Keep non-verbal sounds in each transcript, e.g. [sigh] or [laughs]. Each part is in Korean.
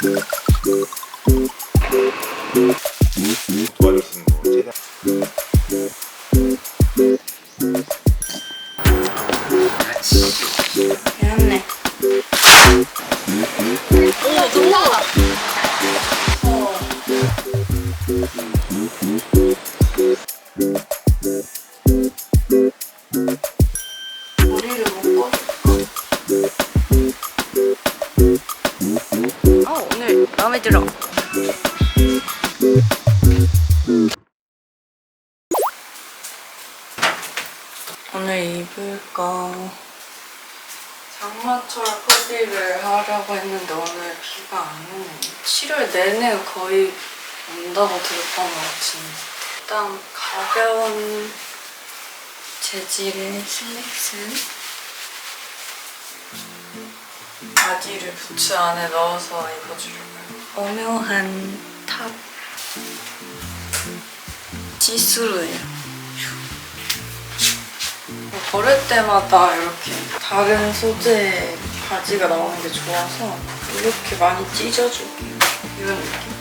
도 거의 온다고 들었던 것 같은데. 일단 가벼운 재질의 슬랙스 바지를 부츠 안에 넣어서 입어주려고요. 오묘한 탑 지수루예요. 걸을 때마다 이렇게 다른 소재의 바지가 나오는 게 좋아서 이렇게 많이 찢어줄게요. 이런 느낌.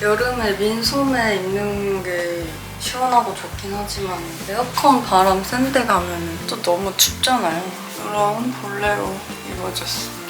여름에 민소매 입는 게 시원하고 좋긴 하지만 에어컨 바람 센 데 가면 또 너무 춥잖아요. 이런 볼레로 입어줬습니다.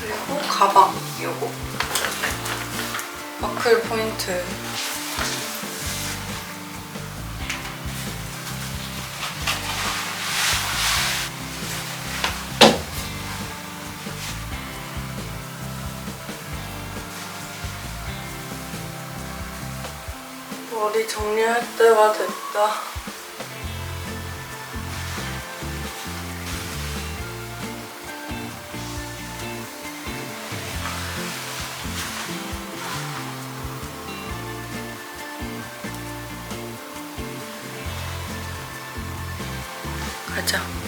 그리고 가방 요거 버클 포인트 머리 정리할 때가 됐다. 가자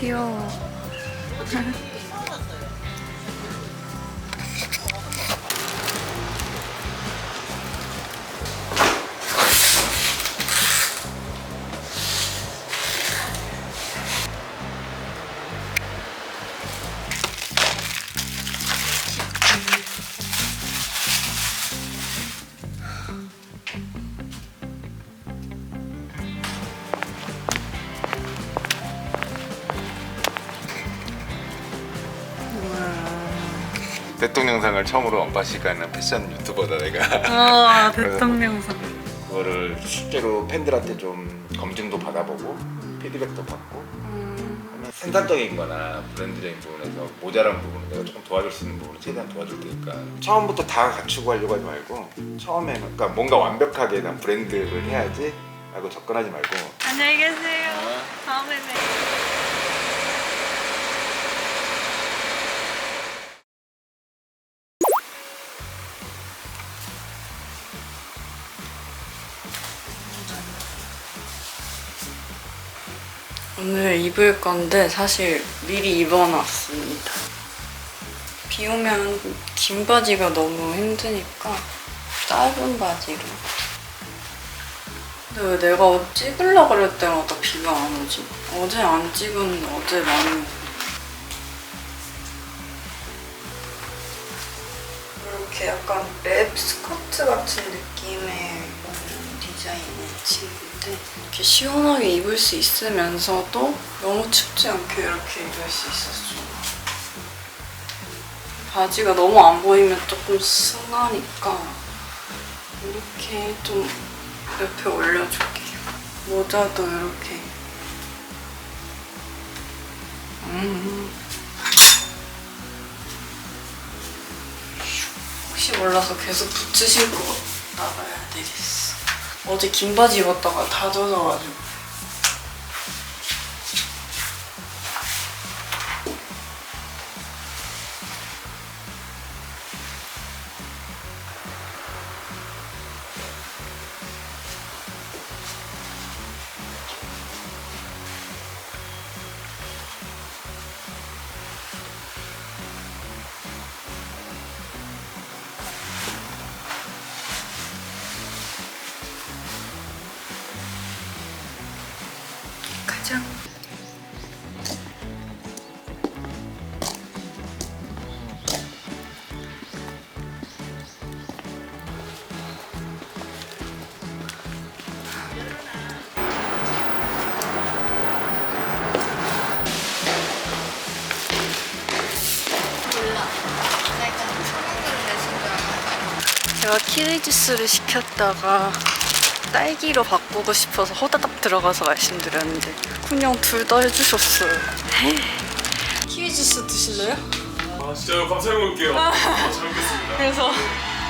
귀여워 대통령상을 처음으로 언박싱하는 패션 유튜버다 내가. 아 [laughs] 대통령상. 그거를 실제로 팬들한테 좀 검증도 받아보고 피드백도 받고. 음, 생산적인 거나 브랜드적인 부분에서 모자란 부분을 내가 조금 도와줄 수 있는 부분을 최대한 도와줄 테니까. 처음부터 다 갖추고 하려고 하지 말고 처음에 그러니까 뭔가 완벽하게 난 브랜드를 해야지 라고 접근하지 말고. 안녕히 계세요. 다음에 봬요 입을 건데 사실 미리 입어놨습니다. 비 오면 긴 바지가 너무 힘드니까 짧은 바지로. 근데 왜 내가 옷 찍으려고 그럴 때마다 비가 안 오지? 어제 안 찍은 어제 많이 오고. 이렇게 약간 랩 스커트 같은 느낌의 디자인의 친구인데 이렇게 시원하게 입을 수 있으면서도 너무 춥지 않게 이렇게 입을 수 좋아. 바지가 너무 안 보이면 조금 승하니까 이렇게 좀 옆에 올려줄게요. 모자도 이렇게. 음. 혹시 몰라서 계속 부츠 신고 나가야 되겠어. 어제 긴 바지 입었다가 다 젖어가지고. 제가 키위 주스를 시켰다가 딸기로 바꾸고 싶어서 호다닥 들어가서 말씀드렸는데 그냥 둘 다 해주셨어요. 키위 주스 드실래요? 아 진짜요? 감사히 먹을게요. 아, 잘 먹겠습니다. 그래서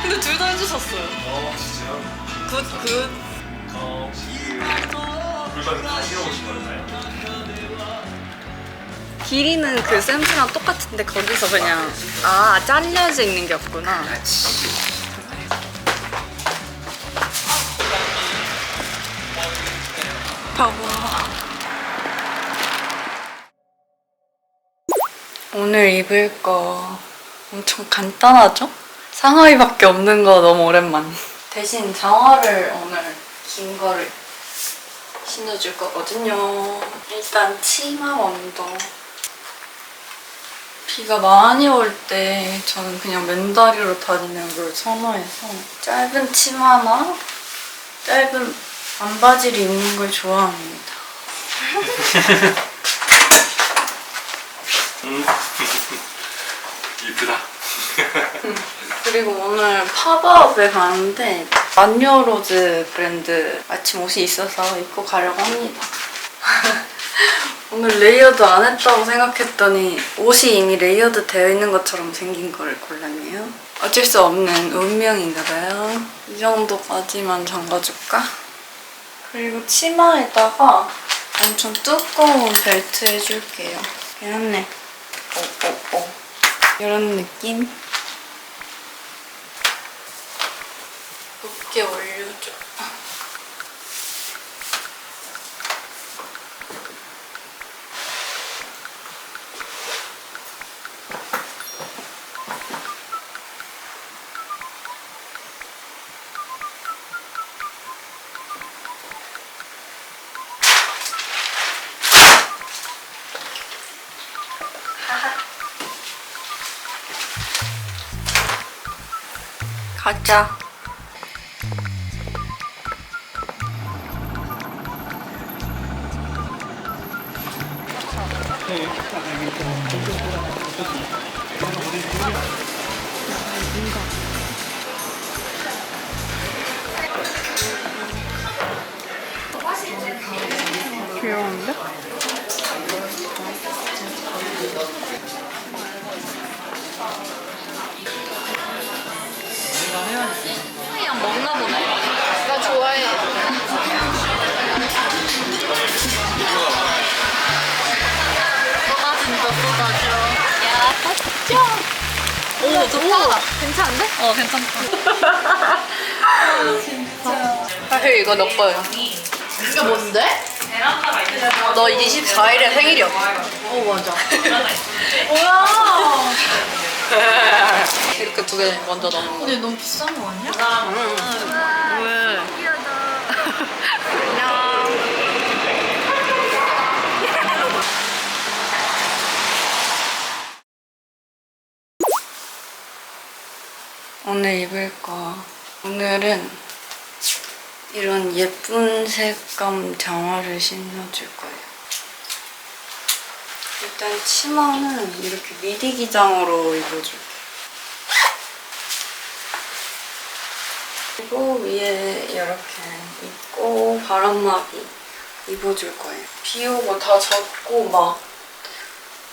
근데 둘 다 해주셨어요. 아 진짜요? 굿 굿. 어, 불까지 다 시켜보신 거였나요? 길이는 그 샘플랑 똑같은데 거기서 그냥 아 잘려져 있는 게 없구나. 봐봐. 오늘 입을 거 엄청 간단하죠? 상하이밖에 없는 거 너무 오랜만. 대신 장화를 오늘 긴 거를 신어줄 거거든요. 일단 치마 먼저. 비가 많이 올 때 저는 그냥 맨다리로 다니는 걸 선호해서 짧은 치마나 짧은 반바지를 입는 걸 좋아합니다. [laughs] 이쁘다. 그리고 오늘 팝업에 가는데 만녀로즈 브랜드 마침 옷이 있어서 입고 가려고 합니다. [laughs] 오늘 레이어드 안 했다고 생각했더니 옷이 이미 레이어드 되어 있는 것처럼 생긴 걸 골랐네요. 어쩔 수 없는 운명인가 봐요. 이 정도까지만 잠가줄까? 그리고 치마에다가 엄청 두꺼운 벨트 해줄게요. 괜찮네. 오오오. 이런 느낌? 높게 올려 가자. 귀여운데? 오, 좋다. 괜찮은데? 어, 괜찮다. 사실 이거 너 거예요. 이게 뭔데? 너 24일에 생일이었어. 어 맞아. 뭐야? 이렇게 두 개 먼저 넣는 거. 근데 너무 비싼 거 아니야? 왜? 안녕. 오늘 입을 거. 오늘은 이런 예쁜 색감 장화를 신어줄 거예요. 일단 치마는 이렇게 미디 기장으로 입어줄게요. 그리고 위에 이렇게 입고 바람막이 입어줄 거예요. 비 오고 다 젖고 막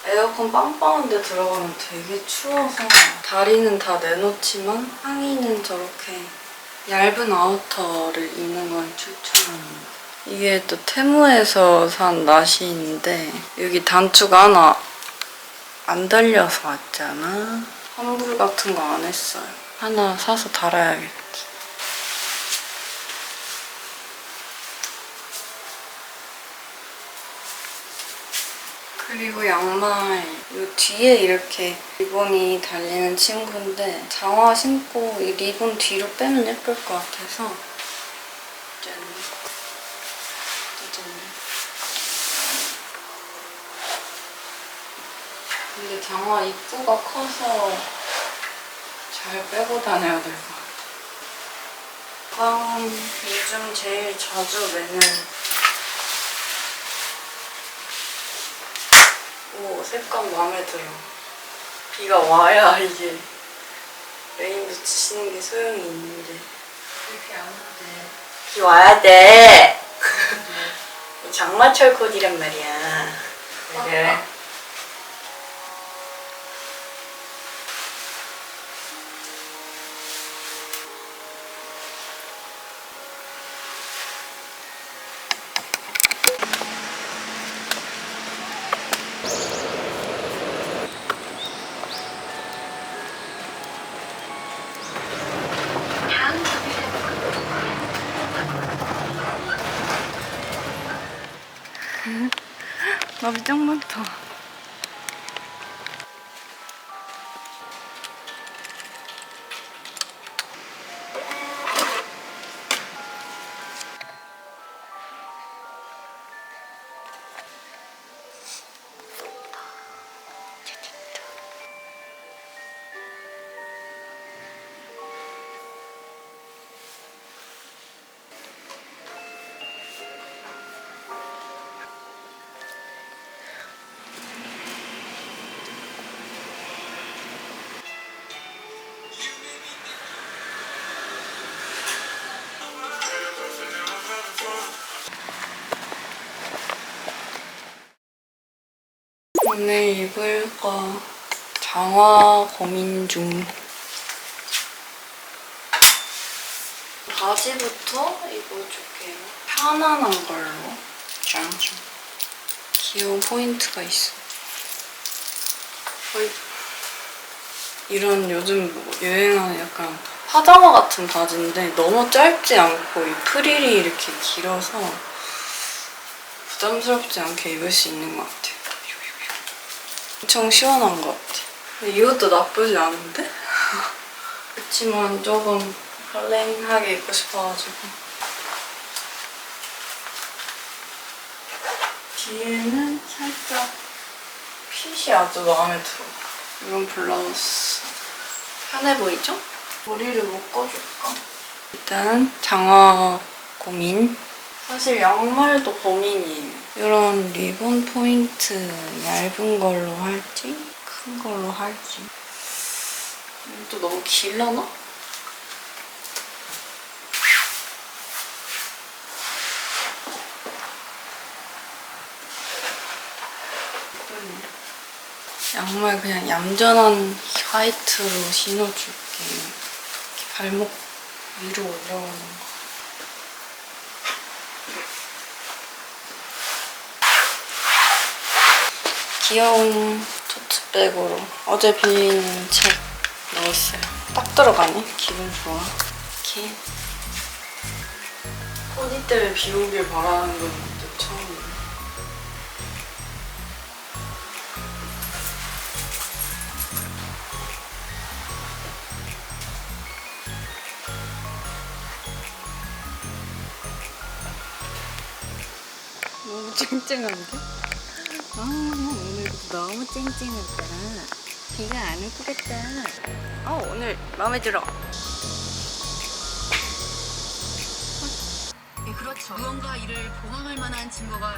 에어컨 빵빵한 데 들어가면 되게 추워서 다리는 다 내놓지만 상의는 저렇게 얇은 아우터를 입는 걸 추천합니다. 이게 또 테무에서 산 나시인데 여기 단추가 하나 안 달려서 왔잖아. 환불 같은 거 안 했어요. 하나 사서 달아야겠지. 그리고 양말 이 뒤에 이렇게 리본이 달리는 친구인데 장화 신고 이 리본 뒤로 빼면 예쁠 것 같아서. 짠 짜잔 근데 장화 입구가 커서 잘 빼고 다녀야 될 것 같아. 가방 요즘 제일 자주 매는 오 색감 마음에 들어. 비가 와야 이게 레인도 치시는 게 소용이 있는데. 이렇게 안 오대 비 와야 돼. [laughs] 장마철 코디란 말이야. 그래 나비 짱 많다 오늘 입을 거 장화 고민 중. 바지부터 입어줄게요. 편안한 걸로. 짠. 귀여운 포인트가 있어. 어이. 이런 요즘 뭐 유행하는 약간 파자마 같은 바지인데 너무 짧지 않고 이 프릴이 이렇게 길어서 부담스럽지 않게 입을 수 있는 것 같아요. 엄청 시원한 것 같아. 이것도 나쁘지 않은데? [laughs] 그렇지만 조금 헐랭하게 입고 싶어가지고. 뒤에는 살짝 핏이 아주 마음에 들어. 이런 블라우스. 편해 보이죠? 머리를 묶어줄까? 일단 장화 고민. 사실 양말도 고민이에요. 이런 리본 포인트 얇은 걸로 할지 큰 걸로 할지 또 너무 길려나? 양말 그냥 얌전한 화이트로 신어줄게. 발목 위로 올려오는 거. 귀여운 토트백으로 어제 빌린 책 넣었어요. 딱 들어가네. 기분 좋아. 이렇게 포니 때문에 비 오길 바라는 건또 처음이네. 너무 쨍쨍한데? 아, 너무 쨍쨍했다. 비가 안 올 것 같다. 어, 오늘 마음에 들어. 예, 그렇죠. 무언가 이를 보강할 만한 증거가